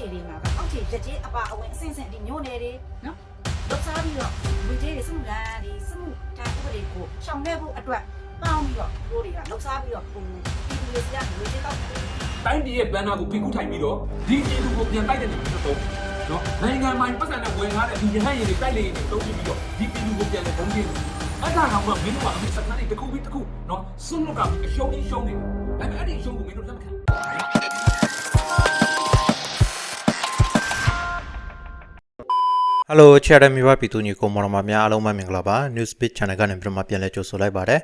ခြေတွေမှာကအောက်ခြေရက်ကျေးအပါအဝင်အဆင့်ဆင့်ဒီညို့နေတွေနော်လောက်စားပြီးတော့ဝေသေးတွေစမှုလန်ဒီစမှုတန်ဥပဒေကိုရှောင်ခဲ့ဖို့အတွက်ပေါင်းပြီးတော့တို့တွေကလောက်စားပြီးတော့ပုံပြည်သူတွေစီကဝေသေးတော့တယ်တိုင်းပြည်ရဲ့ဘန်နာကိုဖိကူးထိုင်ပြီးတော့ဒီပြည်သူကိုပြန်တိုက်တဲ့နေမျိုးတော့နော်နိုင်ငံမိုင်ပတ်စံနဲ့ဝင်ထားတဲ့ဒီရဟန်းရည်တွေတိုက်လေရင်တွေတုံးပြီးတော့ဒီပြည်သူကိုပြန်လဲဘုံကျင်းအဲ့ဒါကောင်ကမင်းတို့ကအမေစကန်တွေတစ်ခုပြီးတစ်ခုနော်စွန့်လွတ်ကအရှုံးကြီးရှုံးနေတယ်ဒါပေမဲ့အဲ့ဒီအရှုံးကိုမင်းတို့လက်မခံ ဟယ်လိုချာရမီဘာပြည်သူညီကိုမော်ရမများအားလုံးပဲမင်္ဂလာပါ Newsbeat Channel ကနေပြန်မှပြန်လဲကြိုဆိုလိုက်ပါတယ်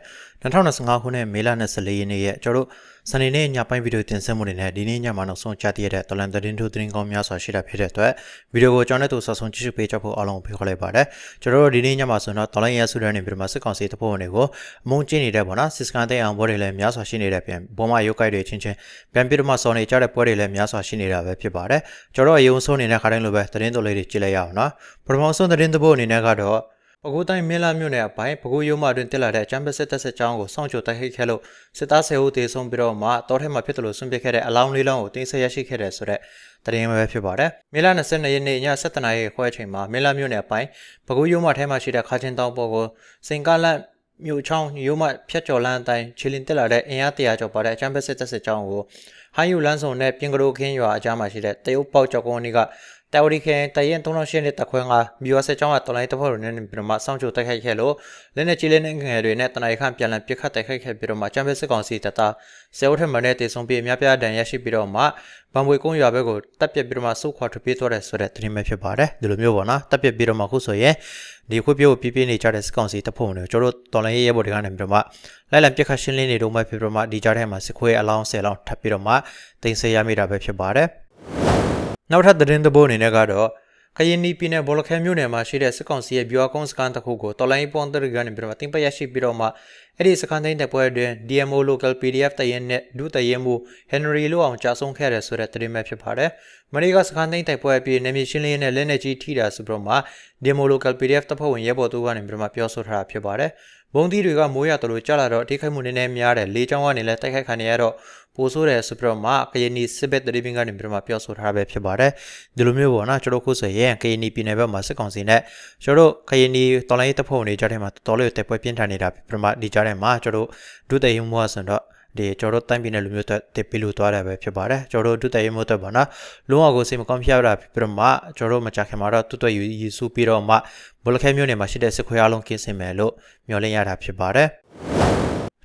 2025ခုနှစ်မေလ24ရက်နေ့ရဲ့ကျွန်တော်တို့စနေနေ့ညပိုင်းဗီဒီယိုတင်ဆက်မှုတွေနဲ့ဒီနေ့ညမှာနောက်ဆုံးကြားသိရတဲ့တလန်သတင်းထုတ်သတင်းကောင်းများစွာရှိတာဖြစ်တဲ့အတွက်ဗီဒီယိုကိုကျွန်တော်တို့ဆက်ဆုံးကြည့်ရှုပေးကြဖို့အားလုံးကိုဖိတ်ခေါ်လိုက်ပါတယ်ကျွန်တော်တို့ဒီနေ့ညမှာဆိုတော့တလန်ရဲဆူရန်နေပြီးတော့စစ်ကောင်စီတပ်ဖွဲ့ဝင်တွေကိုအမုန်းကျင်းနေတဲ့ပေါ့နော်စစ်စကန်တဲ့အောင်ပွဲတွေလည်းများစွာရှိနေတဲ့ပြန်ဘောမရုပ်ကိုက်တွေချင်းချင်းပြန်ပြီးတော့မှစော်နေကြတဲ့ပွဲတွေလည်းများစွာရှိနေတာပဲဖြစ်ပါတယ်ကျွန်တော်အယုံဆုံးနေတဲ့ခါတိုင်းလိုပဲသတင်းတော်လေးတွေကြည့်လိုက်ရအောင်နော်ပထမဆုံးသတင်းသဘောအနေနဲ့ကတော့ ပကူတိုင်းမင်းလာမြို့နယ်အပိုင်းပကူရုံးမှတွင်တက်လာတဲ့အချမ်းပစစ်တပ်စစ်ကြောင်းကိုစောင့်ကြိုတိုက်ခိုက်ခဲ့လို့စစ်သားဆယ်ဦးတေဆုံးပြီးတော့မှတောထဲမှာဖြစ်တယ်လို့ဆွန့်ပစ်ခဲ့တဲ့အလောင်းလေးလောင်းကိုတင်းဆက်ရရှိခဲ့တယ်ဆိုတော့သတင်းပဲဖြစ်ပါတယ်။မေလ22ရက်နေ့ည7:00နာရီခွဲအချိန်မှာမင်းလာမြို့နယ်အပိုင်းပကူရုံးမှထဲမှာရှိတဲ့ခါချင်းတောင်ပေါ်ကိုစင်ကားလန့်မြို့ချောင်းရုံးမှဖြတ်ကျော်လမ်းအတိုင်းချီလင်တက်လာတဲ့အင်အားတရာကျော်ပါတဲ့အချမ်းပစစ်တပ်စစ်ကြောင်းကိုဟိုင်းယူလန်းစုံနဲ့ပြင်ကရိုခင်းရွာအကြားမှာရှိတဲ့တရုတ်ပေါက်ကျော်ကုန်းကြီးက တာဝရီခဲတရင်38နှစ်တခွင်းကမြို့ဆက်ကျောင်းကတော်လိုင်းတပ်ဖွဲ့တွေနဲ့ပြီးတော့မှစောင့်ကြိုတိုက်ခိုက်ခဲ့လို့လက်နဲ့ကြီးလေးနဲ့ငယ်တွေနဲ့တနအီခန့်ပြန်လည်ပစ်ခတ်တိုက်ခိုက်ခဲ့ပြီးတော့မှချမ်ပီယံစစ်ကောင်စီတပ်သားဆယ်ဦးထက်မနည်းတေဆုံးပြီးအများပြားဒဏ်ရရှိပြီးတော့မှဘံဘွေကုန်းရွာဘက်ကိုတပ်ပစ်ပြီးတော့မှစုခွာထွက်ပြေးသွားတယ်ဆိုတဲ့သတင်းပဲဖြစ်ပါတယ်ဒီလိုမျိုးပေါ့နော်တပ်ပစ်ပြီးတော့မှခုဆိုရင်ဒီခွေးပြိုးပြပြနေကြတဲ့စစ်ကောင်စီတပ်ဖွဲ့တွေကျွန်တော်တို့တော်လိုင်းရဲဘော်တွေကနေပြီးတော့မှလိုက်လံပစ်ခတ်ရှင်းလင်းနေတော့မှဖြစ်ပြီးတော့မှဒီကြားထဲမှာစစ်ခွေးအလောင်း10လောင်းထပ်ပြီးတော့မှတင်ဆက်ရမိတာပဲဖြစ်ပါတယ် နောက်ထပ်သတင်းသဘောအနေနဲ့ကတော့ခရင်နီပြည်နယ်ဘောလခဲမြို့နယ်မှာရှိတဲ့စစ်ကောင်စီရဲ့ဗျူဟာကုန်းစခန်းတစ်ခုကိုတော်လိုင်းပွန်တရကနေပြီးတော့တင်ပရရှိပြီးတော့မှအဲ့ဒီစခန်းတိုင်းတဲ့ပွဲတွင် DMO Local PDF တရင်နဲ့ဒုတရင်မှု Henry လို့အောင်ကြာဆုံးခဲ့ရဆိုတဲ့သတင်းပဲဖြစ်ပါတယ်။မရိကစခန်းတိုင်းတဲ့ပွဲအပြီးနေမြေရှင်းလင်းရေးနဲ့လက်နက်ကြီးထိတာဆိုပြီးတော့မှ DMO Local PDF တပ်ဖွဲ့ဝင်ရဲဘော်သူကနေပြီးတော့မှပြောဆိုထားတာဖြစ်ပါတယ်။ဘုံသီးတွေကမိုးရတော်လို့ကြာလာတော့အထိခိုက်မှုနည်းနည်းများတယ်လေချောင်းကနေလည်းတိုက်ခိုက်ခံရတော့ ပိုဆိုးတယ်ဆိုပြီးတော့မှကရင်နီစစ်ဘက်တရီပင်ကနေပြီးတော့မှပြောဆိုထားပဲဖြစ်ပါတယ်ဒီလိုမျိုးပေါ့နော်ကျွန်တော်ခုဆိုရင်ကရင်နီပြည်နယ်ဘက်မှာစစ်ကောင်စီနဲ့ကျွန်တော်ကရင်နီတော်လိုင်းတပ်ဖွဲ့ဝင်တွေကြားထဲမှာတော်လေးတိုက်ပွဲပြင်းထန်နေတာပြမဒီကြားထဲမှာကျွန်တော်ဒုတရင်မှုဆိုတော့ဒီကျွန်တော်တိုင်းပြည်နယ်လူမျိုးတွေတက်ပြီးလို့သွားတယ်ပဲဖြစ်ပါတယ်ကျွန်တော်ဒုတရင်မှုတွေပေါ့နော်လုံးဝကိုစိတ်မကောင်းဖြစ်ရတာပြမကျွန်တော်မကြခင်မှာတော့တွတ်တွတ်ယူယူစုပြီးတော့မှဘလခဲမျိုးနယ်မှာရှိတဲ့စစ်ခွေးအလုံးကင်းစင်မယ်လို့မျှော်လင့်ရတာဖြစ်ပါတယ်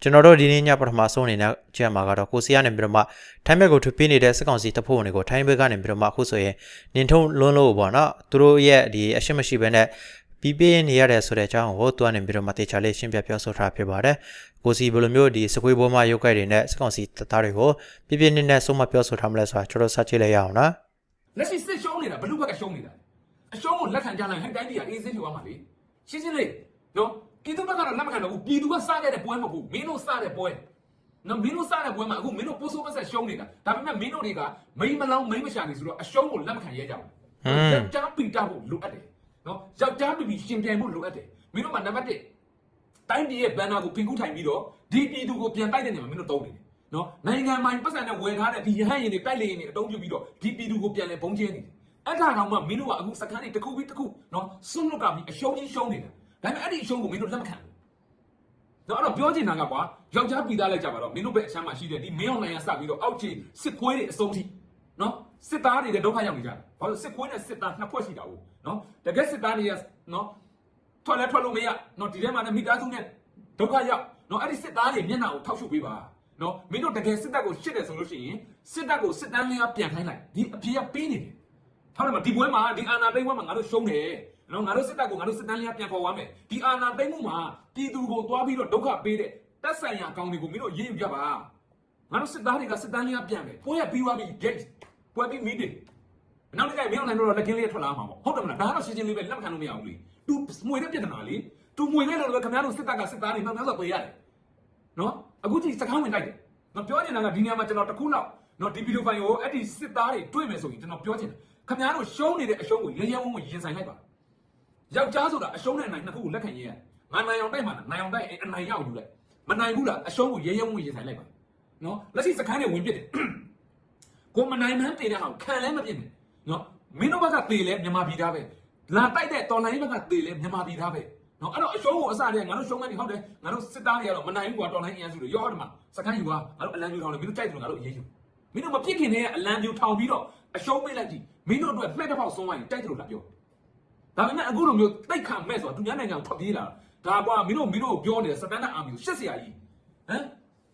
ကျွန်တော်တို့ဒီနေ့ညပထမဆုံးအနေနဲ့ကြည့်ရမှာကတော့ကိုစီကနေပြီးတော့မှထိုင်းဘက်ကိုထွပြေးနေတဲ့စစ်ကောင်စီတပ်ဖွဲ့ဝင်တွေကိုထိုင်းဘက်ကနေပြီးတော့မှအခုဆိုရင်နင်ထုံလွန်းလို့ပေါ့နော်သူတို့ရဲ့ဒီအရှိမရှိဘဲနဲ့ပြီးပြင်းနေရတယ်ဆိုတဲ့အကြောင်းကိုသူကနေပြီးတော့မှတေချာလေးရှင်းပြပြောဆိုထားဖြစ်ပါတယ်ကိုစီဘယ်လိုမျိုးဒီစကွေးဘောမှာရုပ်ကြိုက်တွေနဲ့စစ်ကောင်စီတပ်သားတွေကိုပြပြနေနေဆုံးမပြောဆိုထားမလဲဆိုတာကျွန်တော်စချေလိုက်ရအောင်နော်လက်ရှိစစ်ရှုံးနေတာဘလူဘက်ကရှုံးနေတာအရှုံးကိုလက်ခံကြလိုက်ဟဲ့တိုင်းပြည်ကအေးစင်းဖြစ်သွားမှာလေရှင်းရှင်းလေးနော် ပြည်သူဘက်ကတော့လက်မခံတော့ဘူးပြည်သူကစခဲ့တဲ့ပွဲမဟုတ်ဘူးမင်းတို့စတဲ့ပွဲနော်မင်းတို့စတဲ့ပွဲမှာအခုမင်းတို့ပိုးဆိုးပတ်ဆက်ရှုံးနေတာဒါပေမဲ့မင်းတို့တွေကမိမလောင်းမိမရှာနေဆိုတော့အရှုံးကိုလက်မခံရဲကြဘူးယောက်ျားပီတာဖို့လိုအပ်တယ်နော်ယောက်ျားပီပီရှင်ပြိုင်ဖို့လိုအပ်တယ်မင်းတို့ကနံပါတ်1တိုင်းပြည်ရဲ့ဘန်နာကိုဖင်ကူးထိုင်ပြီးတော့ဒီပြည်သူကိုပြန်တိုက်တဲ့နေမှာမင်းတို့တုံးနေတယ်နော်နိုင်ငံမိုင်ပတ်စံနဲ့ဝယ်ထားတဲ့ဒီရဟန်းရင်တွေတိုက်လေရင်တွေအတုံးပြုပြီးတော့ဒီပြည်သူကိုပြန်လဲဘုံကျဲနေတယ်အဲ့ဒါကောင်မှမင်းတို့ကအခုစကန်းတွေတစ်ခုပြီးတစ်ခုနော်စွန့်လွတ်ကပြီးအရှုံးကြီးရှုံးနေတာ ဒါပေမဲ့အဲ့ဒီအရှုံးကိုမင်းတို့လက်မခံဘူးတော့အဲ့တော့ပြောချင်တာကကွာယောက်ျားပြည်သားလိုက်ကြပါတော့မင်းတို့ဘက်အချမ်းမှာရှိတဲ့ဒီမင်းအောင်နိုင်ရစပြီးတော့အောက်ခြေစစ်ခွေးတွေအစုံထိနော်စစ်သားတွေလည်းဒုက္ခရောက်နေကြတယ်ဘာလို့စစ်ခွေးနဲ့စစ်သားနှစ်ဖွဲ့ရှိတာဟုတ်နော်တကယ်စစ်သားတွေကနော်ထွက်လဲထွက်လို့မရနော်ဒီထဲမှာလည်းမိသားစုနဲ့ဒုက္ခရောက်နော်အဲ့ဒီစစ်သားတွေမျက်နှာကိုထောက်ရှုပ်ပေးပါနော်မင်းတို့တကယ်စစ်တပ်ကိုရှစ်တယ်ဆိုလို့ရှိရင်စစ်တပ်ကိုစစ်တမ်းလေးကပြန်ခိုင်းလိုက်ဒီအပြေကပေးနေတယ်ထားတယ်မဒီပွဲမှာဒီအာနာသိန်းပွဲမှာငါတို့ရှုံးတယ် နော်ငါတို့စစ်တပ်ကိုငါတို့စစ်တမ်းလေးကပြန်ခေါ်သွားမယ်ဒီအာနာသိန်းမှုမှာပြည်သူကိုသွားပြီးတော့ဒုက္ခပေးတဲ့တက်ဆိုင်ရာအကောင်တွေကိုမင်းတို့ရေးယူကြပါငါတို့စစ်သားတွေကစစ်တမ်းလေးကပြန်မယ်ပွဲရပြီးသွားပြီ get ပွဲပြီး meeting နောက်တစ်ခါမင်းတို့နိုင်တော့လက်ကင်းလေးထွက်လာမှာပေါ့ဟုတ်တယ်မလားဒါကတော့ရှင်းရှင်းလေးပဲလက်မခံလို့မရဘူးလေ तू မွေတဲ့ပြဿနာလေ तू မွေခဲ့လို့လည်းခင်ဗျားတို့စစ်တပ်ကစစ်သားတွေမှောက်များစွာပေးရတယ်နော်အခုကြည့်စကားဝင်တိုက်တယ်မပြောချင်တာကဒီနေရာမှာကျွန်တော်တစ်ခုလောက်နော်ဒီဗီဒီယိုဖိုင်ကိုအဲ့ဒီစစ်သားတွေတွေ့မယ်ဆိုရင်ကျွန်တော်ပြောချင်တယ်ခင်ဗျားတို့ရှုံးနေတဲ့အရှုံးကိုရဲရဲဝံ့ဝံ့ရင်ဆိုင်လိုက်ပါ ယောက်ျားဆိုတာအရှုံးနဲ့အနိုင်နှစ်ခုကိုလက်ခံရရတယ်။ငါနိုင်အောင်တိုက်မှာလားနိုင်အောင်တိုက်အနိုင်ရောက်ယူလိုက်။မနိုင်ဘူးလားအရှုံးကိုရဲရဲဝံ့ဝံ့ရင်ဆိုင်လိုက်ပါ။နော်လက်ရှိစကန်းတွေဝင်ပြစ်တယ်။ကိုမနိုင်မှန်းတင်တဲ့ဟာကိုခံလဲမပြစ်နဲ့နော်မင်းတို့ဘက်ကသေလဲမြန်မာပြည်သားပဲလာတိုက်တဲ့တော်လိုင်းဘက်ကသေလဲမြန်မာပြည်သားပဲနော်အဲ့တော့အရှုံးကိုအစတည်းကငါတို့ရှုံးမှန်းနေဟုတ်တယ်ငါတို့စစ်သားတွေကတော့မနိုင်ဘူးကွာတော်လိုင်းအင်အားစုတွေရောဟုတ်တယ်မှာစကန်ယူပါငါတို့အလံပြူထောင်တယ်မင်းတို့ကြိုက်တယ်လို့ငါတို့အရေးယူမင်းတို့မပြစ်ခင်နဲ့အလံပြူထောင်ပြီးတော့အရှုံးပေးလိုက်ကြည့်မင်းတို့အတွက်မှဲ့တစ်ဖောက်ဆုံးသွားရင်တိုက်တယ်လို့လာပြော ဒါပေမဲ့အခုလိုမျိုးတိတ်ခါမဲ့ဆိုတာသူများနိုင်ငံကိုထွက်ပြေးလာတာဒါကွာမင်းတို့မင်းတို့ပြောနေတဲ့စတန်ဒတ်အာမီကိုရှစ်ဆရာကြီးဟမ်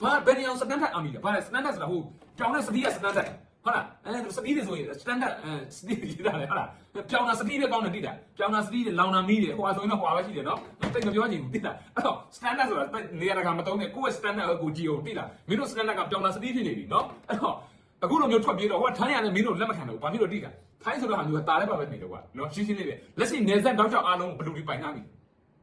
ဘာဘယ်နေအောင်စတန်ဒတ်အာမီလဲဘာလဲစတန်ဒတ်ဆိုတာဟိုကြောင်တဲ့စတီးကစတန်ဒတ်ဟုတ်လားအဲစတီးတွေဆိုရင်စတန်ဒတ်အဲစတီးရေးတာလေဟုတ်လားပြောင်းတာစတီးပဲကောင်းတယ်တိတာပြောင်းတာစတီးတွေလောင်တာမီးတွေဟိုအဆိုရင်တော့ဟိုပဲရှိတယ်နော်တိတ်မပြောချင်ဘူးတိတာအဲ့တော့စတန်ဒတ်ဆိုတာနေရာကမတုံးနဲ့ကိုယ့်ရဲ့စတန်ဒတ်ကိုကြည့်အောင်တိတာမင်းတို့စတန်ဒတ်ကပြောင်းတာစတီးဖြစ်နေပြီနော်အဲ့တော့ အခုလိုမျိုးထွက်ပြေးတော့ဟိုထိုင်းရတယ်မင်းတို့လက်မခံတော့ဘာဖြစ်လို့တိတာထိုင်းဆိုတော့ဟာမျိုးတာလည်းပါပဲနေတော့ကွာနော်ရှင်းရှင်းလေးပဲလက်ရှိနေဆက်တောက်ချောက်အားလုံးဘလူတွေပိုင်ထားပြီ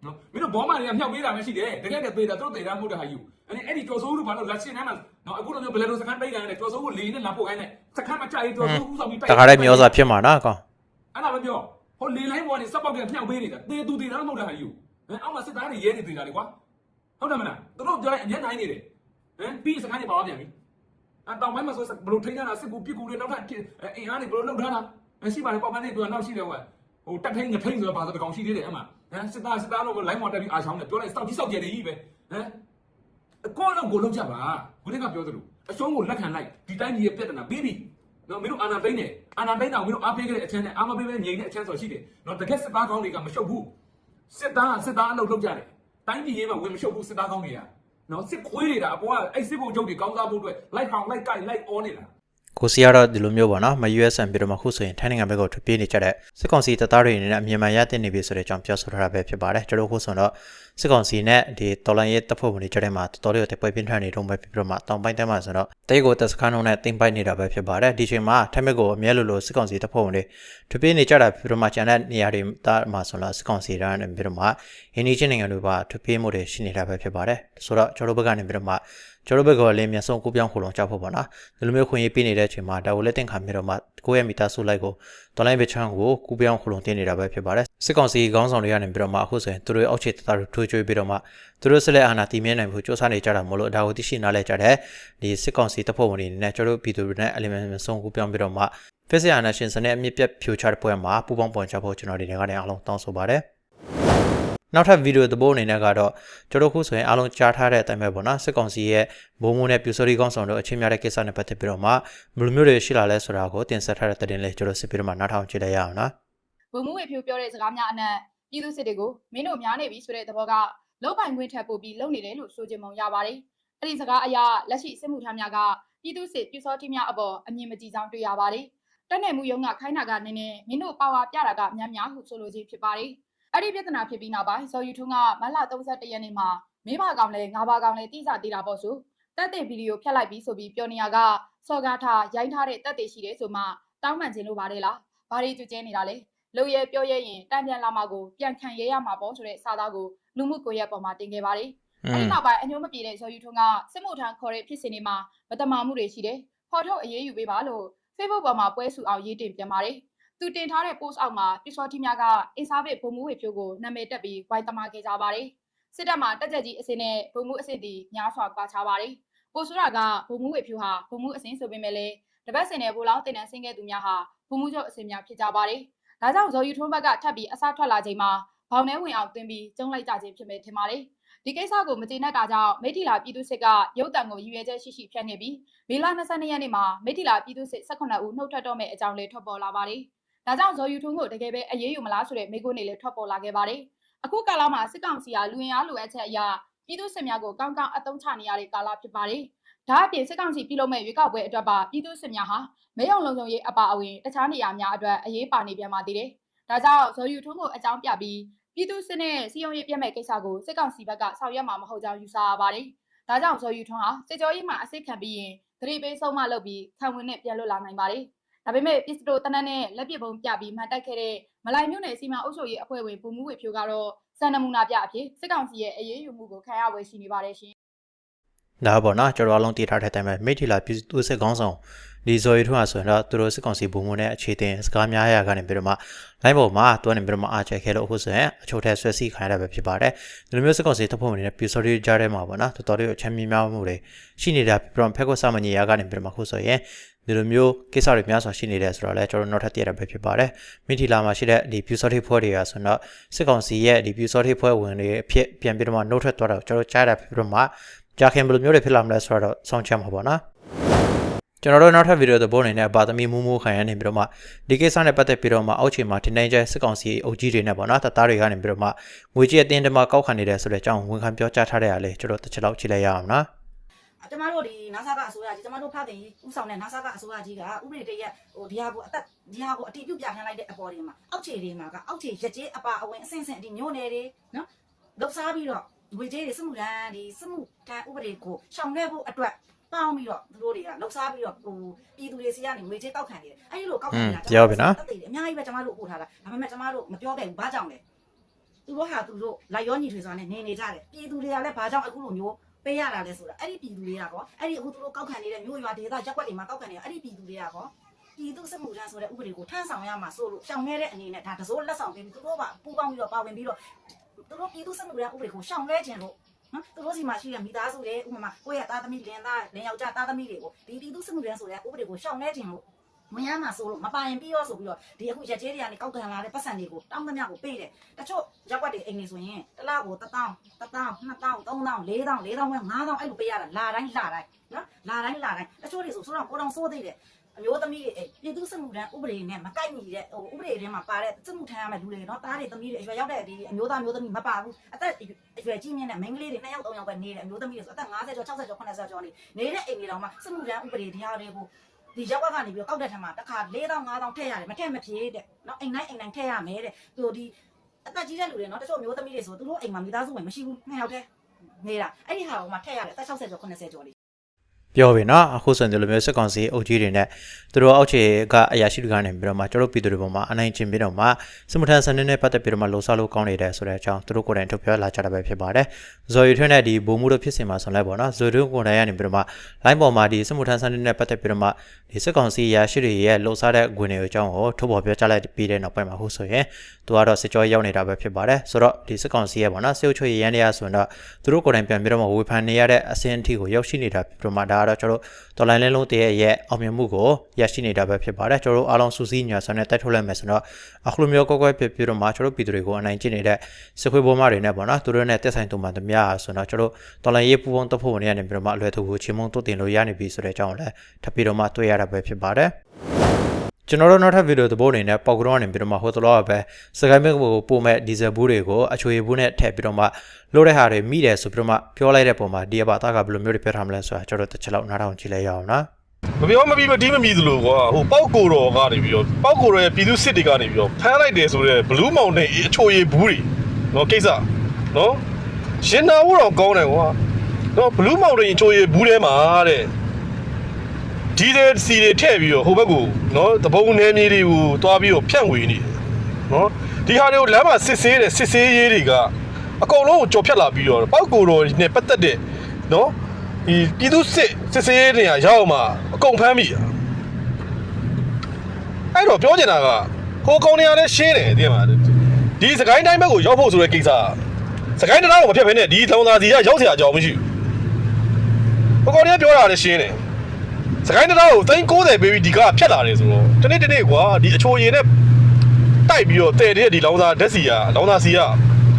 နော်မင်းတို့ဘောမတွေကမြောက်ပေးတာမရှိတယ်တကယ်တည်းသေးတာသူတို့သေးတာမဟုတ်တဲ့ဟာယူအဲ့အဲ့ဒီကျော်စိုးတို့ဘာလို့လက်ချင်းထဲမှာနော်အခုလိုမျိုးဘယ်လိုစကန်ပိတ်တယ်ကျော်စိုးကိုလေနဲ့လာပို့ခိုင်းတယ်စကန်မကြိုက်ကျော်စိုးဦးဆောင်ပြီးပိတ်တခါတည်းမျိုးစားဖြစ်မှာနော်ကောင်အဲ့ဒါမပြောဟိုလေလိုင်းပေါ်နေစက်ပေါက်ပြန်မြောက်ပေးနေတာသေသူသေတာမဟုတ်တဲ့ဟာယူဟမ်အောက်မှာစစ်သားတွေရဲနေသေးတာလေကွာဟုတ်တယ်မလားသူတို့ပြောရင်အမျက်နိုင်နေတယ်ဟမ်ပြီးစကန်တွေပါသွားပြန်ပြီ အတောင်ပိုင်းမှာဆိုဘယ်လိုထိန်းထားတာစစ်ကူပြစ်ကူတွေနောက်ထပ်အင်အားတွေဘယ်လိုလုပ်ထားတာရှိပါတယ်ပေါ့မနေပြောနောက်ရှိတယ်ကွာဟိုတက်ထိန်ငထိန်ဆိုတော့ဘာသာတကောင်ရှိသေးတယ်အမှဟမ်စစ်သားစစ်သားတို့လိုင်းမော်တက်ပြီးအာချောင်းနဲ့ပြောလိုက်စောက်ကြီးစောက်ကြတယ်ကြီးပဲဟမ်အကောလုံးကိုလုံးကြပါခုနကပြောသလိုအရှုံးကိုလက်ခံလိုက်ဒီတိုင်းကြီးရဲ့ပြဿနာပြီးပြီနော်မင်းတို့အာနာသိမ့်နေအာနာသိမ့်တာကိုမင်းတို့အားပေးခဲ့တဲ့အချမ်းနဲ့အာမပေးပဲငြိမ်တဲ့အချမ်းဆိုရှိတယ်နော်တကယ်စစ်သားကောင်းတွေကမရှုပ်ဘူးစစ်သားစစ်သားအလုပ်လုပ်ကြတယ်တိုင်းပြည်ရေးမှာဝင်မရှုပ်ဘူးစစ်သားကောင်းတွေက နော်စစ်ခွေးနေတာအပေါ်ကအဲ့စစ်ဖို့ချုပ်တွေကောင်းစားဖို့အတွက်လိုက်ထောင်လိုက်ကိုက်လိုက်အောနေတာ ကိုစီကတော့ဒီလိုမျိုးပေါ့နော်မ USM ပြီးတော့မှခုဆိုရင်ထိုင်းနိုင်ငံဘက်ကိုထွက်ပြေးနေကြတဲ့စစ်ကောင်စီတပ်သားတွေအနေနဲ့အမြင်မှန်ရတဲ့နေပြီဆိုတဲ့အကြောင်းပြောဆိုထားတာပဲဖြစ်ပါတယ်ကျွန်တော်ခုဆိုတော့စစ်ကောင်စီနဲ့ဒီတော်လန်ရဲ့တပ်ဖွဲ့ဝင်တွေကြတဲ့မှာတော်တော်လေးကိုတပွဲပြင်းထန်နေတော့ပဲဖြစ်ပြီးတော့မှတောင်ပိုင်းတဲမှာဆိုတော့တဲကိုတပ်စခန်းလုံးနဲ့တင်ပိုက်နေတာပဲဖြစ်ပါတယ်ဒီချိန်မှာထိုင်းဘက်ကိုအမြဲလိုလိုစစ်ကောင်စီတပ်ဖွဲ့ဝင်တွေထွက်ပြေးနေကြတာဖြစ်ပြီးတော့မှကျန်တဲ့နေရာတွေတာမှာဆိုတော့စစ်ကောင်စီတန်းနဲ့ပြီးတော့မှအင်းဒီချင်းနိုင်ငံတွေပါထွက်ပြေးမှုတွေရှိနေတာပဲဖြစ်ပါတယ်ဆိုတော့ကျွန်တော်တို့ဘက်ကနေပြီးတော့မှ ကျွန်တော်ဘက်ကလည်းမျက်စုံကိုပြောင်းခုလုံးကြောက်ဖို့ပေါ့နော်ဒီလိုမျိုးခွင့်ရေးပေးနေတဲ့အချိန်မှာဒါကိုလည်းတင်ခါမြတော့မှကိုယ့်ရဲ့မိသားစုလိုက်ကိုတော်လိုင်းဘချန်ကိုကူပြောင်းခုလုံးတင်နေတာပဲဖြစ်ပါတယ်စစ်ကောင်စီခေါင်းဆောင်တွေကနေပြီးတော့မှအခုဆိုရင်သူတို့ရဲ့အောက်ခြေတပ်သားတွေထိုးချွေးပြီးတော့မှသူတို့ဆက်လက်အာဏာတည်မြဲနိုင်ဖို့စ조사နေကြတာမို့လို့ဒါကိုသိရှိနားလဲကြတဲ့ဒီစစ်ကောင်စီတပ်ဖွဲ့ဝင်တွေနဲ့ကျွန်တော်တို့ပြည်သူတွေနဲ့ element ဆုံးကူပြောင်းပြီးတော့မှ face အာဏာရှင်စနစ်အမြင့်ပြတ်ဖြိုချတဲ့ပွဲမှာပူပေါင်းပေါ်ကြဖို့ကျွန်တော်ဒီနေ့ကနေအားလုံးတောင်းဆိုပါတယ် နောက်ထပ်ဗီဒီယိုသဘောအနေနဲ့ကတော့ကျွန်တော်ခုဆိုရင်အားလုံးကြားထားတဲ့အတိုင်းပဲပေါ့နော်စစ်ကောင်စီရဲ့မိုးမိုးနဲ့ပြူစော်ရီကောင်းဆောင်တို့အချင်းများတဲ့ကိစ္စနဲ့ပတ်သက်ပြီးတော့မှဘယ်လိုမျိုးတွေရှိလာလဲဆိုတာကိုတင်ဆက်ထားတဲ့တဲ့လေးကျွန်တော်စစ်ပြီးတော့မှနားထောင်ကြည့်လိုက်ရအောင်နော်ဗိုလ်မှူးဝေဖြိုးပြောတဲ့စကားများအနက်ပြည်သူစစ်တွေကိုမင်းတို့များနေပြီဆိုတဲ့သဘောကလောက်ပိုင်ခွင့်ထပ်ပို့ပြီးလုပ်နေတယ်လို့ဆိုချင်ပုံရပါတယ်။အဲ့ဒီစကားအရလက်ရှိစစ်မှုထမ်းများကပြည်သူစစ်ပြူစောတိများအပေါ်အမြင်မကြည်ဆောင်တွေ့ရပါတယ်။တက်နယ်မှုရုံးကခိုင်းတာကနည်းနည်းမင်းတို့ပါဝါပြတာကများများဟုဆိုလိုခြင်းဖြစ်ပါတယ်။ အဲ့ဒီပြဿနာဖြစ်ပြီးနောက်ပိုင်းဇော်ယူထွန်းကမလ31ရက်နေ့မှာမင်းပါကောင်လဲငါးပါကောင်လဲတိကျသေးတာပေါ့ဆိုတက်တဲ့ဗီဒီယိုဖျက်လိုက်ပြီးဆိုပြီးပြောနေရကစော်ကားထားရိုင်းထားတဲ့တက်တဲ့ရှိတယ်ဆိုမှတောင်းပန်ခြင်းလို့ပါတယ်လား။ဘာတွေကြွကျဲနေတာလဲလို့ရဲပြောရဲရင်တန်ပြန်လာမှာကိုပြန်ခံရဲရမှာပေါ့ဆိုတဲ့စာသားကိုလူမှုကွန်ရက်ပေါ်မှာတင်ခဲ့ပါတယ်။အဲဒီနောက်ပိုင်းအညိုးမပြေတဲ့ဇော်ယူထွန်းကစစ်မှုထမ်းခေါ်တဲ့ဖြစ်စဉ်တွေမှာမတမာမှုတွေရှိတယ်။ဖော်ထုတ်အရေးယူပေးပါလို့ Facebook ပေါ်မှာပွဲစုအောင်ရေးတင်ပြန်ပါတယ်။ သူတင်ထားတဲ့ post အောက်မှာပြစောတိများကအင်စားဘစ်ဘုံမှုဝေဖြိုးကိုနာမည်တက်ပြီးဝိုင်းတမခဲ့ကြပါတယ်။စစ်တပ်မှာတက်ကြကြီးအစင်းနဲ့ဘုံမှုအစစ်တီများစွာကွာခြားပါတယ်။ပိုဆိုးတာကဘုံမှုဝေဖြိုးဟာဘုံမှုအစင်းဆိုပေမဲ့လည်းတပတ်စင်နဲ့ဘူလောင်းတင်တန်းဆင်းခဲ့သူများဟာဘုံမှုချုပ်အစင်းများဖြစ်ကြပါတယ်။ဒါကြောင့်ဇော်ယူထွန်းဘက်ကထပ်ပြီးအစားထွက်လာချိန်မှာဘောင်ထဲဝင်အောင်တွင်ပြီးကျုံလိုက်ကြခြင်းဖြစ်မယ်ထင်ပါတယ်။ဒီကိစ္စကိုမကျေနပ်တာကြောင့်မိထီလာပြည်သူစစ်ကရုပ်တံကိုရည်ရွယ်ချက်ရှိရှိဖျက်နေပြီးမေလ22ရက်နေ့မှာမိထီလာပြည်သူစစ်18ဦးနှုတ်ထွက်တော့မယ့်အကြောင်းလေးထွက်ပေါ်လာပါတယ်။ ဒါကြောင့်ဇော်ယူထွန်းကိုတကယ်ပဲအရေးယူမလားဆိုတဲ့မေးခွန်းတွေလည်းထွက်ပေါ်လာခဲ့ပါတယ်။အခုကာလမှာစစ်ကောင်စီကလူဝင်အားလိုအပ်ချက်အရပြည်သူစစ်များကိုကောင်းကောင်းအသုံးချနေရတဲ့ကာလဖြစ်ပါတယ်။ဒါအပြင်စစ်ကောင်စီပြုလုပ်မဲ့ရွေးကောက်ပွဲအတွက်ပါပြည်သူစစ်များဟာမဲရုံလုံခြုံရေးအပါအဝင်တခြားနေရာများအတွက်အရေးပါနေပြန်ပါသေးတယ်။ဒါကြောင့်ဇော်ယူထွန်းကိုအကြောင်းပြပြီးပြည်သူစစ်နဲ့စီယုံရေးပြတ်မဲ့ကိစ္စကိုစစ်ကောင်စီဘက်ကဆောင်ရွက်မှာမဟုတ်ကြောင်းယူဆရပါတယ်။ဒါကြောင့်ဇော်ယူထွန်းဟာစစ်ကြောရေးမှာအစိတ်ခံပြီးရင်သတိပေးဆုံးမလုပ်ပြီးခံဝင်နဲ့ပြန်လွတ်လာနိုင်ပါတယ်။ ဒါပေမဲ့ပစ္စတိုတနက်နဲ့လက်ပစ်ပုံပြပြီးမှန်တိုက်ခဲ့တဲ့မလိုက်မြို့နယ်စီမံအုပ်ချုပ်ရေးအဖွဲ့ဝင်ဗိုလ်မှူးဝေဖြိုးကတော့စံနမူနာပြအဖြစ်စစ်ကောင်စီရဲ့အရေးယူမှုကိုခံရဝယ်ရှိနေပါတယ်ရှင်ဒါပေါ့နော်ကျွန်တော်အလုံးတည်ထားတဲ့အတိုင်းပဲမိထီလာပြည်သူစစ်ကောင်းဆောင်ဒီဇော်ရီထွန်းဟာဆိုရင်တော့သူတို့စစ်ကောင်စီဘုံမုံနဲ့အခြေတင်စကားများရကနေပြီးတော့မှလိုင်းပေါ်မှာတွန်းနေပြီးတော့မှအားချဲခဲလို့အခုဆိုရင်အချို့ထက်ဆွဲစီခိုင်းရတာပဲဖြစ်ပါတယ်ဒီလိုမျိုးစစ်ကောင်စီတပ်ဖွဲ့ဝင်တွေနဲ့ပြည်စော်ရီကြားထဲမှာပေါ့နော်တော်တော်လေးချမ်းမြေများမှုတွေရှိနေတာပြီးတော့ဖက်ကွက်ဆမညီယာကနေပြီးတော့မှအခုဆိုရင် ဒီလိုမျိုးကိစ္စတွေများစွာရှိနေတယ်ဆိုတော့လည်းကျွန်တော်တို့နောက်ထပ်သိရတာပဲဖြစ်ပါတယ်မိထီလာမှာရှိတဲ့ဒီ view sorting ဖွဲ့တွေကဆိုတော့စစ်ကောင်စီရဲ့ဒီ view sorting ဖွဲ့ဝင်တွေအဖြစ်ပြန်ပြီးတော့မှနှုတ်ထွက်သွားတော့ကျွန်တော်တို့ကြားတာဖြစ်ပြီးတော့မှကြာခင်ဘယ်လိုမျိုးတွေဖြစ်လာမလဲဆိုတော့စောင့်ချမှာပေါ့နော်ကျွန်တော်တို့နောက်ထပ်ဗီဒီယိုသဘောအနေနဲ့ဗာသမီမူးမူးခိုင်ရနေပြီးတော့မှဒီကိစ္စနဲ့ပတ်သက်ပြီးတော့မှအောက်ခြေမှာတင်နိုင်ကျစစ်ကောင်စီအုပ်ကြီးတွေနဲ့ပေါ့နော်တပ်သားတွေကနေပြီးတော့မှငွေကြေးအတင်းတမကောက်ခံနေတယ်ဆိုတဲ့အကြောင်းဝန်ခံပြောကြားထားတဲ့အားလေကျွန်တော်တစ်ချက်လောက်ကြည့်လိုက်ရအောင်နော် ကျမတို့ဒီ NASA ကအစိုးရကြီးကျမတို့ဖခင်ကြီးဥဆောင်တဲ့ NASA ကအစိုးရကြီးကဥပဒေတရက်ဟိုဒီဟာကိုအသက်ဒီဟာကိုအတိပြုပြထမ်းလိုက်တဲ့အပေါ်တွေမှာအောက်ခြေတွေမှာကအောက်ခြေရက်ကျေးအပါအဝင်အဆင့်ဆင့်ဒီညို့နေတွေနော်လှုပ်ရှားပြီးတော့ငွေကြေးတွေစစ်မှုထမ်းဒီစစ်မှုထမ်းဥပဒေကိုရှောင်ခဲ့ဖို့အတွက်ပေါင်းပြီးတော့သူတို့တွေကလှုပ်ရှားပြီးတော့ဟိုပြည်သူတွေစီကနေငွေကြေးကောက်ခံနေတယ်အဲ့ဒီလိုကောက်ခံနေတာတက်တယ်အများကြီးပဲကျမတို့ပို့ထားတာဒါပေမဲ့ကျမတို့မပြောခဲ့ဘူးဘာကြောင့်လဲသူတို့ဟာသူတို့လိုက်ရောညီထွေစွာနဲ့နေနေကြတယ်ပြည်သူတွေကလည်းဘာကြောင့်အခုလိုမျိုး ပေးရတာလဲဆိုတာအဲ့ဒီပြည်သူတွေကကောအဲ့ဒီအခုသူတို့ကောက်ခံနေတဲ့မြို့ရွာဒေသရက်ွက်တွေမှာကောက်ခံနေတဲ့အဲ့ဒီပြည်သူတွေကကောပြည်သူစစ်မှုထမ်းဆိုတဲ့ဥပဒေကိုထမ်းဆောင်ရမှာဆိုလို့ရှောင်ခဲ့တဲ့အနေနဲ့ဒါတစိုးလက်ဆောင်ပေးပြီးသူတို့ကပူးပေါင်းပြီးတော့ပါဝင်ပြီးတော့သူတို့ပြည်သူစစ်မှုထမ်းဥပဒေကိုရှောင်လဲခြင်းလို့နော်သူတို့စီမှာရှိတဲ့မိသားစုတွေဥပမာကိုယ့်ရဲ့သားသမီးလင်သားလင်ယောက်ျားသားသမီးတွေကိုဒီပြည်သူစစ်မှုထမ်းဆိုတဲ့ဥပဒေကိုရှောင်လဲခြင်းလို့ ဝင်ရမှာဆိုလို့မပိုင်ပြီးရောဆိုပြီးတော့ဒီအခုရက်ကျေးတွေကနေကောက်ခံလာတဲ့ပတ်စံတွေကိုတောင်းသမျှကိုပေးတယ်တချို့ရက်ွက်တွေအိမ်နေဆိုရင်တစ်လကို1000 1000 2000 3000 4000 4000ပဲ5000အဲ့လိုပေးရတာလာတိုင်းလာတိုင်းနော်လာတိုင်းလာတိုင်းတချို့တွေဆိုဆိုတော့ကိုတောင်စိုးသေးတယ်အမျိုးသမီးတွေအဲ့ပြည်သူစစ်မှုထမ်းဥပဒေနဲ့မကိုက်ညီတဲ့ဟိုဥပဒေထဲမှာပါတဲ့စစ်မှုထမ်းရမယ့်လူတွေနော်တားတွေသမီးတွေအရွယ်ရောက်တဲ့ဒီအမျိုးသားမျိုးသမီးမပါဘူးအသက်အရွယ်ကြီးမြင့်တဲ့မိန်းကလေးတွေ2ယောက်3ယောက်ပဲနေတယ်အမျိုးသမီးတွေဆိုအသက်50ကျော်60ကျော်80ကျော်နေနေတဲ့အိမ်တွေတောင်မှစစ်မှုထမ်းဥပဒေတရားတွေကို ဒီရောက်ဝက်ကနေပြီးတော့ကောက်တဲ့ထက်မှာတစ်ခါ4000 5000ထည့်ရတယ်မထည့်မဖြေတဲ့နော်အိမ်တိုင်းအိမ်တိုင်းထည့်ရမယ်တဲ့သူဒီအသက်ကြီးတဲ့လူတွေနော်တချို့မျိုးသမီးတွေဆိုသူတို့အိမ်မှာမိသားစုဝင်မရှိဘူးနှစ်ယောက်တည်းနေတာအဲ့ဒီဟာကိုမှထည့်ရတယ်အသက်60ကျော်80ကျော်လေး ပြောပြီနော်အခုဆိုရင်ဒီလိုမျိုးစစ်ကောင်စီအုပ်ကြီးတွေနဲ့သူတို့အောက်ခြေကအရာရှိတွေကနေပြီးတော့မှကျွန်တော်ပြည်သူတွေပေါ်မှာအနိုင်ကျင့်ပြီးတော့မှစစ်မှုထမ်းစနစ်နဲ့ပတ်သက်ပြီးတော့မှလှုံ့ဆော်လို့ကောင်းနေတယ်ဆိုတဲ့အကြောင်းသူတို့ကိုယ်တိုင်ထုတ်ပြောလာကြတာပဲဖြစ်ပါတယ်ဇော်ရီထွန်းနဲ့ဒီဘုံမှုတို့ဖြစ်စင်မှာဆိုလဲပေါ့နော်ဇော်ရီထွန်းကိုယ်တိုင်ကနေပြီးတော့မှ line ပေါ်မှာဒီစစ်မှုထမ်းစနစ်နဲ့ပတ်သက်ပြီးတော့မှဒီစစ်ကောင်စီအရာရှိတွေရဲ့လှုံ့ဆော်တဲ့ဝင်တွေအကြောင်းကိုထုတ်ဖော်ပြောကြားလိုက်ပြီးတဲ့နောက်ပိုင်းမှာဟုတ်ဆိုရင်သူကတော့စစ်ကြောရောက်နေတာပဲဖြစ်ပါတယ်ဆိုတော့ဒီစစ်ကောင်စီရဲ့ပေါ့နော်စေုပ်ချွေရန်တရားဆိုတော့သူတို့ကိုယ်တိုင်ပြန်ပြီးတော့မှဝေဖန်နေရတဲ့အဆင့်အထိကိုရောက်ရှိနေတာဖြစ်ပြီးတော့မှဒါကတော့ကျွန်တော်တော်လိုင်းလင်းလုံးတရဲ့ရဲ့အောင်မြင်မှုကိုရရှိနေတာပဲဖြစ်ပါတယ်ကျွန်တော်တို့အားလုံးစူးစီးညာဆန်နဲ့တိုက်ထုတ်လိုက်မယ်ဆိုတော့အခုလိုမျိုးကောက်ကွဲပြပြတော့မှကျွန်တော်ပြည်သူတွေကိုအနိုင်ကျင့်နေတဲ့စစ်ခွေးပေါ်မတွေနဲ့ပေါ့နော်သူတို့နဲ့တက်ဆိုင်တုံမှတများဆိုတော့ကျွန်တော်တော်လိုင်းရေးပူပေါင်းတပ်ဖို့နေရနေပြီးတော့မှအလွယ်တကူချင်းမုံတုတ်တင်လို့ရနေပြီဆိုတဲ့အကြောင်းလည်းထပ်ပြီးတော့မှတွေ့ရတာပဲဖြစ်ပါတယ် ကျွန်တော်တို့နောက်ထပ်ဗီဒီယိုသဘောအနေနဲ့ပေါက်ကတော့နေပြီးတော့မှဟိုတလောပဲစကိုင်းမက်ကိုပို့မဲ့ဒီဇယ်ဘူးတွေကိုအချွေဘူးနဲ့ထည့်ပြီးတော့မှလို့တဲ့ဟာတွေမိတယ်ဆိုပြီးတော့မှပြောလိုက်တဲ့ပုံမှာဒီအပါသားကဘယ်လိုမျိုးတွေပြောထားမလဲဆိုတာကျွန်တော်တို့တစ်ချက်လောက်နားထောင်ကြည့်လိုက်ရအောင်နော်မပြောမပြီးမတီးမမီသလိုကွာဟိုပောက်ကိုတော်ကနေပြီးတော့ပောက်ကိုတော်ရဲ့ပြည်သူစစ်တွေကနေပြီးတော့ဖမ်းလိုက်တယ်ဆိုတော့ဘလူးမောင်နဲ့အချိုရည်ဘူးတွေနော်ကိစ္စနော်ရှင်နာဦးတော်ကောင်းတယ်ကွာနော်ဘလူးမောင်တွေအချိုရည်ဘူးထဲမှာတဲ့ ဒီတဲ့စီတွေထည့်ပြီးတော့ဟိုဘက်ကိုနော်တပုံးနေမြေတွေကိုတွားပြီးတော့ဖြန့်ဝေနေတယ်နော်ဒီဟာတွေကိုလမ်းမှာစစ်ဆေးတယ်စစ်ဆေးရေးတွေကအကုန်လုံးကိုကြော်ဖြတ်လာပြီးတော့ပောက်ကိုတော်နဲ့ပတ်သက်တဲ့နော် ဒီပြည်သူစစ်စစ်စေးနေရရောက်မှအကုန်ဖမ်းမိတာအဲ့တော့ပြောချင်တာကဟိုကောင်နေရာလဲရှင်းတယ်သိရမှာဒီစကိုင်းတိုင်းဘက်ကိုရောက်ဖို့ဆိုတဲ့ကိစ္စစကိုင်းတရားကိုမဖြတ်ဘဲနဲ့ဒီလောင်သာစီကရောက်เสียအကြောင်းမရှိဘူးဟိုကောင်နေရာပြောတာလဲရှင်းတယ် စကိုင်းတရားကိုသိန်း60ပေးပြီးဒီကဖြတ်လာတယ်ဆိုတော့တနေ့တနေ့ကွာဒီအချိုရည်နဲ့တိုက်ပြီးတော့တဲ့တဲ့ဒီလောင်သာဓာတ်စီကလောင်သာစီက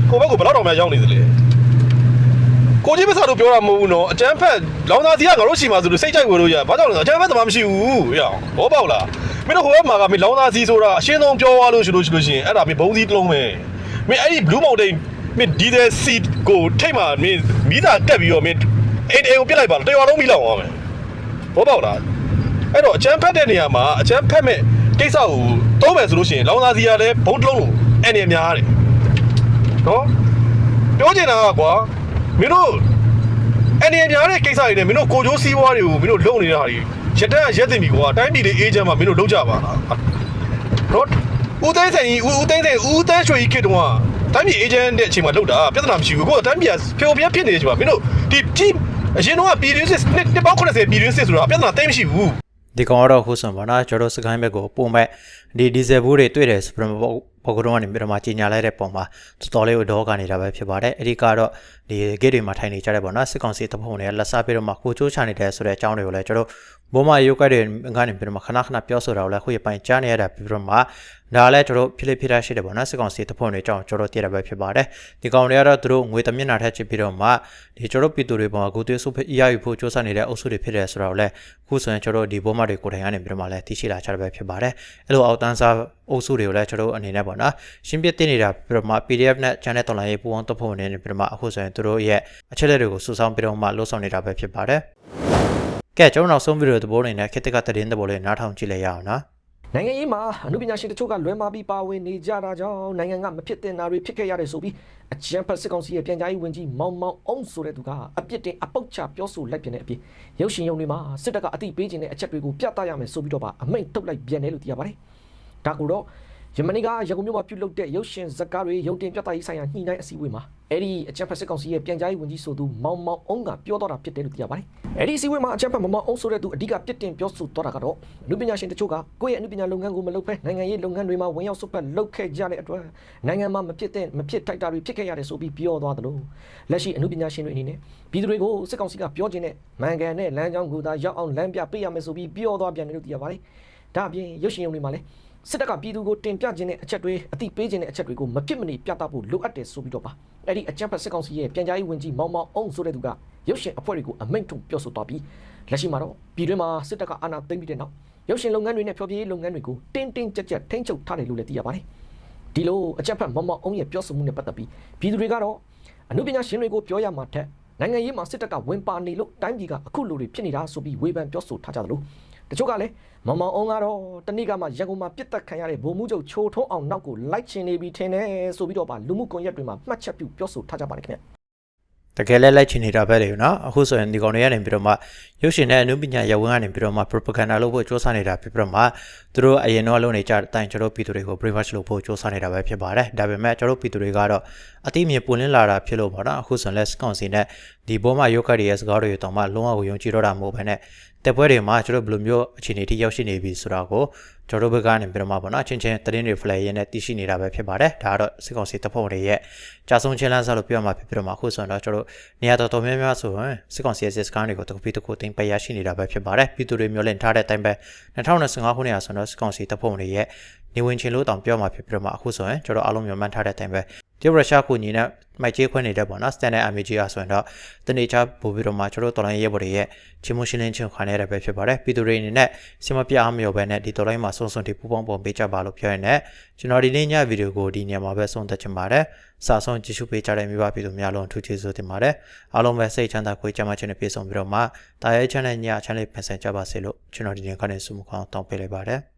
ကိုဘက်ကိုဘယ်တော့တော့မှရောက်နေသလဲကိုကြီးမစားတို့ပြောတာမဟုတ်ဘူးနော်အကျန်းဖက်လောင်သားစီကငါတို့ရှိမှဆိုလို့စိတ်ကြိုက်ဝင်လို့ရဘာကြောင့်လဲအကျန်းဖက်သမားမရှိဘူးရအောင်ဘောပေါက်လားမင်းတို့ဟိုဘက်မှာကမင်းလောင်သားစီဆိုတာအရှင်းဆုံးပြောသွားလို့ရှိလို့ရှိလို့ရှိရင်အဲ့ဒါမင်းဘုံစည်းတစ်လုံးပဲမင်းအဲ့ဒီ blue mountain မင်းဒီတဲ့စီကိုထိတ်မှမင်းမိသားတက်ပြီးတော့မင်းအိမ်အိမ်ကိုပြစ်လိုက်ပါလားတရွာလုံးမိလောက်အောင်မယ် ဘောပေါက်လားအဲ့တော့အကျန်းဖက်တဲ့နေရာမှာအကျန်းဖက်မဲ့ကိစ္စကိုသုံးမယ်ဆိုလို့ရှိရင်လောင်သားစီကလည်းဘုံတစ်လုံးလို့အဲ့နေများတယ်နော်ပြောချင်တာကကွာမင်းတို့အနေအများတဲ့ကိစ္စတွေနဲ့မင်းတို့ကိုကြိုးစည်းဝါးတွေကိုမင်းတို့လုံနေတာဟာတွေရက်တန်းရက်တင်ပြီကွာတိုင်းပြည်လေးအေးချမ်းမှာမင်းတို့လုံကြပါလားနော်ဦးသိန်းစိန်ကြီးဦးဦးသိန်းစိန်ဦးတန်းရွှေကြီးခေတ္တကတိုင်းပြည်အေးချမ်းတဲ့အချိန်မှာလုံတာပြဿနာမရှိဘူးကိုကတိုင်းပြည်ဖျော်ပြဖြစ်နေတဲ့အချိန်မှာမင်းတို့ဒီဒီ အရင်တော့ပြည်တွင်းစစ်နှစ်နှစ်ပေါင်း80ပြည်တွင်းစစ်ဆိုတာပြဿနာတိတ်မရှိဘူးဒီကောင်ကတော့ခုဆိုပါနော်ကျွန်တော်စကိုင်းဘက်ကိုပုံမဲ့ဒီဒီဇယ်ဘူးတွေတွေ့တယ်ဆိုပြီးတော့ပေါ်ကတော့ကနေပြီးတော့မှကြီးညာလိုက်တဲ့ပုံမှာတော်တော်လေးကိုဒေါကနေတာပဲဖြစ်ပါတယ်အဲ့ဒီကတော့ဒီဂိတ်တွေမှာထိုင်နေကြတဲ့ပေါ့နော်စစ်ကောင်စီတပ်ဖွဲ့ဝင်တွေကလက်စားပြီးတော့မှကိုချိုးချနေတဲ့ဆိုတဲ့အကြောင်းတွေကိုလည်းကျွန်တော်ဘုံမရုပ်ကတွေကနေပြီးတော့မှခဏခဏပြောဆိုတာကိုလည်းခုရပိုင်းကြားနေရတာပြီးတော့မှ ဒါလည်းကျွန်တော်ဖြစ်လိဖြစ်တာရှိတယ်ပေါ့နော်စစ်ကောင်စီတပ်ဖွဲ့ဝင်တွေအကြောင်းကျွန်တော်သိရတာပဲဖြစ်ပါတယ်ဒီကောင်တွေကတော့သူတို့ငွေတမျက်နှာထက်ချစ်ပြီးတော့မှဒီကျွန်တော်ပြည်သူတွေပေါ်မှာကိုသွေးဆုပ်ရယူဖို့စ조사နေတဲ့အုပ်စုတွေဖြစ်တယ်ဆိုတော့လည်းခုဆိုရင်ကျွန်တော်ဒီဘုံမတွေကိုတိုင်ကနေပြီးတော့မှလည်းသိရှိလာကြတာပဲဖြစ်ပါတယ်အဲ့လိုအောက်တန်းစားအုပ်စုတွေကိုလည်းကျွန်တော်အနေနဲ့ပေါ့နော်ရှင်းပြတင်နေတာပြီးတော့မှ PDF နဲ့ channel တော်လိုင်းရေးပူပေါင်းတပ်ဖွဲ့ဝင်တွေပြီးတော့မှအခုဆိုရင်သူတို့ရဲ့အချက်အလက်တွေကိုစုဆောင်းပြီးတော့မှလှုပ်ဆောင်နေတာပဲဖြစ်ပါတယ်ကဲကျွန်တော်နောက်ဆုံးဗီဒီယိုသဘောနေနဲ့ခေတ်တက်ကသတင်းသဘောလေးနားထောင်ကြည့်လိုက်ရအောင်နော် နိုင်ငံရေးမှာအမှုပညာရှင်တချို့ကလွဲမှားပြီးပါဝင်နေကြတာကြောင့်နိုင်ငံကမဖြစ်တင်တာတွေဖြစ်ခဲ့ရတယ်ဆိုပြီးအကြံဖတ်စစ်ကောင်စီရဲ့ပြန်ကြားရေးဝန်ကြီးမောင်မောင်အောင်ဆိုတဲ့သူကအပြစ်တင်အပုတ်ချပြောဆိုလိုက်ပြန်တဲ့အပြင်ရုပ်ရှင်ရုံတွေမှာစစ်တပ်ကအတိပေးခြင်းတဲ့အချက်တွေကိုပြသရမယ်ဆိုပြီးတော့ပါအမိန့်ထုတ်လိုက်ပြန်တယ်လို့သိရပါတယ်။ဒါကူတော့ ယမနီကရကုန်မြို့မှာပြုလုပ်တဲ့ရုပ်ရှင်ဇာတ်ကားတွေရုံတင်ပြသရေးဆိုင်ရာညှိနှိုင်းအစည်းအဝေးမှာအဲ့ဒီအကြံဖတ်စစ်ကောင်စီရဲ့ပြန်ကြားရေးဝန်ကြီးဆိုသူမောင်မောင်အောင်ကပြောတော့တာဖြစ်တယ်လို့သိရပါတယ်။အဲ့ဒီအစည်းအဝေးမှာအကြံဖတ်မောင်မောင်အောင်ဆိုတဲ့သူအဓိကပြစ်တင်ပြောဆိုတော့တာကတော့အနုပညာရှင်တချို့ကကိုယ့်ရဲ့အနုပညာလုပ်ငန်းကိုမလုပ်ဘဲနိုင်ငံရေးလုပ်ငန်းတွေမှာဝင်ရောက်စွက်ဖက်လုပ်ခဲ့ကြတဲ့အတွက်နိုင်ငံမှာမဖြစ်တဲ့မဖြစ်ထိုက်တာတွေဖြစ်ခဲ့ရတယ်ဆိုပြီးပြောသွားသလိုလက်ရှိအနုပညာရှင်တွေအနေနဲ့ပြည်သူတွေကိုစစ်ကောင်စီကပြောခြင်းနဲ့မှန်ကန်တဲ့လမ်းကြောင်းကိုသာရောက်အောင်လမ်းပြပေးရမယ်ဆိုပြီးပြောသွားပြန်တယ်လို့သိရပါတယ်။ဒါအပြင်ရုပ်ရှင်ရုံတွေမှာလည်း စစ်တပ်ကပြည်သူကိုတင်ပြခြင်းတဲ့အချက်တွေအတိပေးခြင်းတဲ့အချက်တွေကိုမဖြစ်မနေပြသဖို့လိုအပ်တယ်ဆိုပြီးတော့ပါအဲ့ဒီအကြံဖတ်စစ်ကောင်စီရဲ့ပြန်ကြားရေးဝန်ကြီးမောင်မောင်အောင်ဆိုတဲ့သူကရုပ်ရှင်အဖွဲ့တွေကိုအမိန့်ထုတ်ပြောဆိုသွားပြီးလက်ရှိမှာတော့ပြည်တွင်းမှာစစ်တပ်ကအာဏာသိမ်းပြီးတဲ့နောက်ရုပ်ရှင်လုပ်ငန်းတွေနဲ့ဖျော်ဖြေရေးလုပ်ငန်းတွေကိုတင်းတင်းကြပ်ကြပ်ထိန်းချုပ်ထားတယ်လို့လည်းသိရပါတယ်ဒီလိုအကြံဖတ်မောင်မောင်အောင်ရဲ့ပြောဆိုမှုနဲ့ပတ်သက်ပြီးပြည်သူတွေကတော့အမှုပညာရှင်တွေကိုပြောရမှာထက်နိုင်ငံရေးမှာစစ်တပ်ကဝင်ပါနေလို့တိုင်းပြည်ကအခုလိုတွေဖြစ်နေတာဆိုပြီးဝေဖန်ပြောဆိုထားကြတယ်လို့ တချို့ကလည်းမောင်မောင်အောင်ကတော့တနေ့ကမှရန်ကုန်မှာပြစ်တက်ခံရတဲ့ဗိုလ်မှူးချုပ်ချိုထုံးအောင်နောက်ကိုလိုက်ချင်နေပြီထင်တယ်ဆိုပြီးတော့ပါလူမှုကွန်ရက်တွေမှာမှတ်ချက်ပြုပြောဆိုထားကြပါတယ်ခင်ဗျ တကယ်လဲလိုက်ချင်နေတာပဲလေနော်အခုဆိုရင်ဒီကောင်တွေကနေပြီးတော့မှရုပ်ရှင်နဲ့အနုပညာရပ်ဝန်းကနေပြီးတော့မှ propaganda လုပ်ဖို့စ조사နေတာဖြစ်ပြီးတော့မှသူတို့အရင်တော့လုပ်နေကြတဲ့အတိုင်းကျွန်တော်ပြည်သူတွေကို brainwash လုပ်ဖို့စ조사နေတာပဲဖြစ်ပါတယ်ဒါပေမဲ့ကျွန်တော်ပြည်သူတွေကတော့အတိအမြင်ပွင့်လင်းလာတာဖြစ်လို့ပေါ့နော်အခုဆိုရင်လက်စကောင်စီနဲ့ဒီဘောမှာရုပ်ကတ်တွေရဲ့စကားတွေတောင်မှလုံးဝကိုယုံကြည်တော့တာမဟုတ်ဘဲနဲ့ တက်ပွဲတွေမှာကျွန်တော်ဘယ်လိုမျိုးအခြေအနေထိရောက်ရှိနေပြီဆိုတာကိုကျွန်တော်ဘက်ကနေပြီးတော့မှပေါ့နော်အချင်းချင်းသတင်းတွေ flag ရင်းနဲ့တည်ရှိနေတာပဲဖြစ်ပါတယ်ဒါကတော့စစ်ကောင်စီတပ်ဖွဲ့တွေရဲ့ကြာဆုံးချင်းလန်းစားလို့ပြောမှာဖြစ်ပြီးတော့မှအခုဆိုရင်တော့ကျွန်တော်နေရာတော်တော်များများဆိုရင်စစ်ကောင်စီရဲ့စစ်စကန်တွေကိုတခုပြီးတခုတင်ပယ်ရရှိနေတာပဲဖြစ်ပါတယ်ပြည်သူတွေမျိုးလင့်ထားတဲ့အတိုင်းပဲ2025ခုနှစ်ရာဆိုတော့စစ်ကောင်စီတပ်ဖွဲ့တွေရဲ့နေဝင်ချင်းလို့တောင်ပြောမှာဖြစ်ပြီးတော့မှအခုဆိုရင်ကျွန်တော်အားလုံးမျှော်မှန်းထားတဲ့အတိုင်းပဲ တရုတ်ရုရှားကိုညီနဲ့မိုက်ကျေးခွင့်နေတဲ့ပေါ့နော် standard army ကြီးအားဆိုရင်တော့တနေ့ချပို့ပြီးတော့မှကျွန်တော်တော်လိုင်းရဲဘော်တွေရဲ့ချင်းမရှင်းလင်းချင်းခွန်ရတဲ့ပဲဖြစ်ပါတယ်ပြည်သူတွေအနေနဲ့စင်မပြအားမရောပဲနဲ့ဒီတော်လိုင်းမှာစုံစုံတီပူပေါင်းပုံပေးကြပါလို့ပြောရတဲ့ကျွန်တော်ဒီနေ့ညဗီဒီယိုကိုဒီညမှာပဲဆုံးသက်ချင်ပါတယ်စာဆုံးကြည့်ရှုပေးကြတဲ့မိဘပြည်သူများလုံးအထူးကျေးဇူးတင်ပါတယ်အားလုံးပဲစိတ်ချမ်းသာကိုယ်ကြမ်းမှချင်းနဲ့ပြည့်စုံပြီးတော့မှတာရဲချမ်းတဲ့ညချမ်းလေးဖန်ဆင်ကြပါစေလို့ကျွန်တော်ဒီနေ့ကနေဆုမကောင်းတောင်းပေးလိုက်ပါတယ်